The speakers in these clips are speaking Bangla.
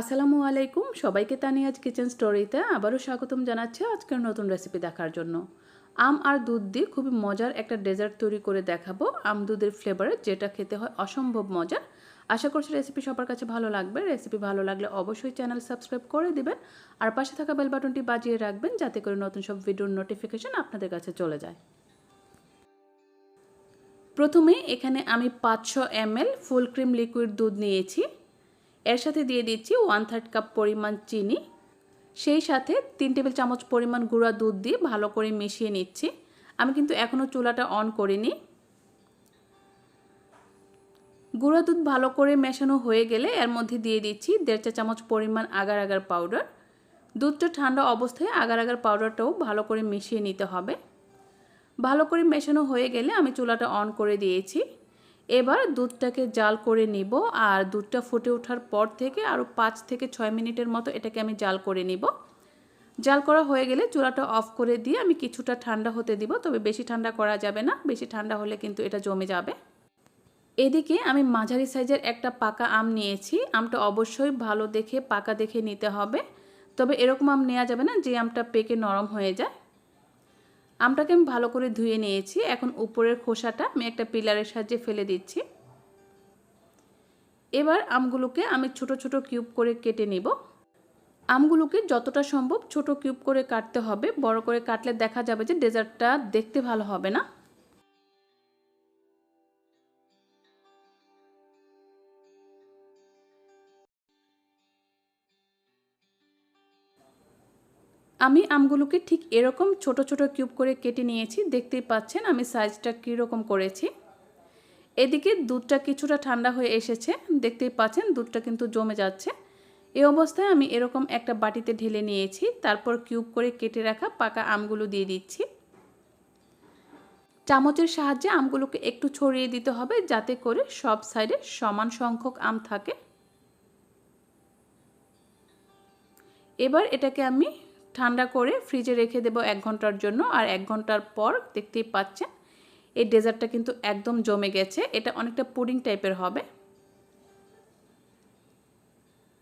আসসালামু আলাইকুম। সবাইকে তানিয়াজ কিচেন স্টোরিতে আবারও স্বাগতম জানাচ্ছি আজকের নতুন রেসিপি দেখার জন্য। আম আর দুধ দিয়ে খুবই মজার একটা ডেজার্ট তৈরি করে দেখাবো আম দুধের ফ্লেভারে যেটা খেতে হয় অসম্ভব মজার। আশা করছি রেসিপি সবার কাছে ভালো লাগবে। রেসিপি ভালো লাগলে অবশ্যই চ্যানেল সাবস্ক্রাইব করে দিবেন আর পাশে থাকা বেল বাটনটি বাজিয়ে রাখবেন যাতে করে নতুন সব ভিডিওর নোটিফিকেশন আপনাদের কাছে চলে যায়। প্রথমে এখানে আমি পাঁচশো এমএল ফুল ক্রিম লিকুইড দুধ নিয়েছি। এর সাথে দিয়ে দিচ্ছি ওয়ান থার্ড কাপ পরিমাণ চিনি। সেই সাথে তিন টেবিল চামচ পরিমাণ গুঁড়া দুধ দিয়ে ভালো করে মিশিয়ে নিচ্ছি। আমি কিন্তু এখনও চুলাটা অন করিনি। গুঁড়া দুধ ভালো করে মেশানো হয়ে গেলে এর মধ্যে দিয়ে দিচ্ছি দেড় চা চামচ পরিমাণ আগার আগার পাউডার দুধটা ঠান্ডা অবস্থায় আগার আগার পাউডারটাও ভালো করে মিশিয়ে নিতে হবে। ভালো করে মেশানো হয়ে গেলে আমি চুলাটা অন করে দিয়েছি। এবার দুধটাকে জাল করে নিব আর দুধটা ফুটে ওঠার পর থেকে আরও পাঁচ থেকে ছয় মিনিটের মতো এটাকে আমি জাল করে নিব। জাল করা হয়ে গেলে চুলাটা অফ করে দিয়ে আমি কিছুটা ঠান্ডা হতে দিব, তবে বেশি ঠান্ডা করা যাবে না, বেশি ঠান্ডা হলে কিন্তু এটা জমে যাবে। এদিকে আমি মাঝারি সাইজের একটা পাকা আম নিয়েছি, আমটা অবশ্যই ভালো দেখে পাকা দেখে নিতে হবে, তবে এরকম আম নেওয়া যাবে না যে আমটা পেকে নরম হয়ে যায়। আমটাকে আমি ভালো করে ধুয়ে নিয়েছি। এখন উপরের খোসাটা আমি একটা পিলারের সাহায্যে ফেলে দিচ্ছি। এবার আমগুলোকে আমি ছোট ছোট কিউব করে কেটে নিব। আমগুলোকে যতটা সম্ভব ছোট কিউব করে কাটতে হবে। বড় করে কাটলে দেখা যাবে যে ডেজার্টটা দেখতে ভালো হবে না। আমি আমগুলোকে ঠিক এরকম ছোট ছোট কিউব করে কেটে নিয়েছি। দেখতেই পাচ্ছেন আমি সাইজটা কীরকম করেছি। এদিকে দুধটা কিছুটা ঠান্ডা হয়ে এসেছে। দেখতেই পাচ্ছেন দুধটা কিন্তু জমে যাচ্ছে। এ অবস্থায় আমি এরকম একটা বাটিতে ঢেলে নিয়েছি। তারপর কিউব করে কেটে রাখা পাকা আমগুলো দিয়ে দিচ্ছি। চামচের সাহায্যে আমগুলোকে একটু ছড়িয়ে দিতে হবে যাতে করে সব সাইডে সমান সংখ্যক আম থাকে। এবার এটাকে আমি ঠান্ডা করে ফ্রিজে রেখে দেবো এক ঘণ্টার জন্য। আর এক ঘণ্টার পর দেখতেই পাচ্ছেন, এই ডেজার্টটা কিন্তু একদম জমে গেছে। এটা অনেকটা পুডিং টাইপের হবে।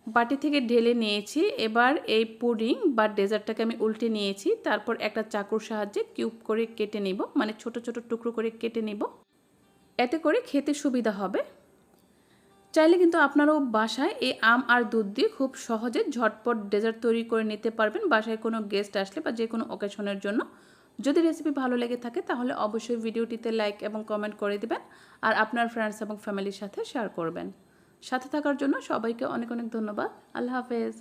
বাটি থেকে ঢেলে নিয়েছি। এবার এই পুডিং বা ডেজার্টটাকে আমি উল্টে নিয়েছি। তারপর একটা চাকুর সাহায্যে কিউব করে কেটে নিব। মানে ছোট ছোট টুকরো করে কেটে নিব। এতে করে খেতে সুবিধা হবে। চাইলে কিন্তু আপনারাও বাসায় এই আম আর দুধ দিয়ে খুব সহজে ঝটপট ডেজার্ট তৈরি করে নিতে পারবেন। বাসায় কোনো গেস্ট আসলে বা যে কোনো অকেশনের জন্য। যদি রেসিপি ভালো লেগে থাকে তাহলে অবশ্যই ভিডিওটিতে লাইক এবং কমেন্ট করে দেবেন আর আপনার ফ্রেন্ডস এবং ফ্যামিলির সাথে শেয়ার করবেন। সাথে থাকার জন্য সবাইকে অনেক অনেক ধন্যবাদ। আল্লাহ হাফেজ।